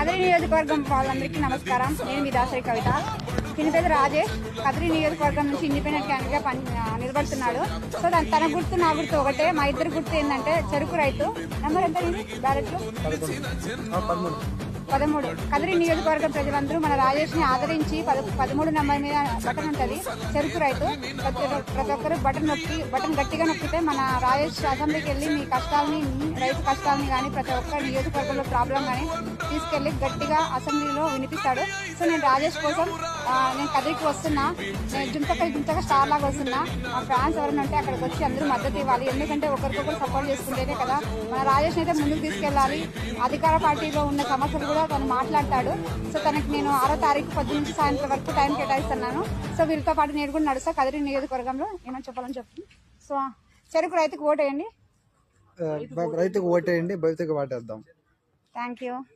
కదిరి నియోజకవర్గం వాళ్ళందరికీ నమస్కారం. నేను మీ దాసరి కవిత. దీని పేరు రాజేష్ కదిరి నియోజకవర్గం నుంచి ఇండిపెండెంట్ క్యాండిడేట్గా పని నిలబడుతున్నాడు. సో దాని తన గుర్తు నా గుర్తు ఒకటే. మా ఇద్దరు గుర్తు ఏంటంటే చెరుకు రైతు. నెంబర్ ఎంత ఇది పదమూడు. కదిరి నియోజకవర్గం ప్రజలందరూ మన రాజేష్ని ఆదరించి పద పదమూడు నెంబర్ మీద బటన్ ఉంటుంది. చెరుకు రైతు. ప్రతి ప్రతి ఒక్కరు బటన్ నొక్కి బటన్ గట్టిగా నొక్కితే మన రాజేష్ అసెంబ్లీకి వెళ్ళి మీ కష్టాలని రైతు కష్టాలని కానీ ప్రతి ఒక్క నియోజకవర్గంలో ప్రాబ్లం కానీ తీసుకెళ్ళి గట్టిగా అసెంబ్లీలో వినిపిస్తాడు. సో నేను రాజేష్ కోసం నేను కదిరికి వస్తున్నా. నేను జుంతక జుంతక స్టార్ లాగా వస్తున్నా. మా ఫ్యాన్స్ ఎవరైనా ఉంటే అక్కడికి వచ్చి అందరూ మద్దతు ఇవ్వాలి. ఎందుకంటే ఒకరికొకరు సపోర్ట్ చేసుకుంటేనే కదా. మన రాజేష్ అయితే ముందుకు తీసుకెళ్ళాలి. అధికార పార్టీలో ఉన్న సమస్యలు కూడా తను మాట్లాడతాడు. సో తనకి నేను ఆరో తారీఖు పొద్దు నుంచి సాయంత్రం వరకు టైం కేటాయిస్తున్నాను. సో వీరితో పాటు నేను కూడా నడుస్తా. కదిరి నియోజకవర్గంలో ఏమైనా చెప్పాలని చెప్పు. సో చెరుకు రైతుకు ఓటేయండి. రైతుకు ఓటేయండి. భవితకు వాటేద్దాం. Thank you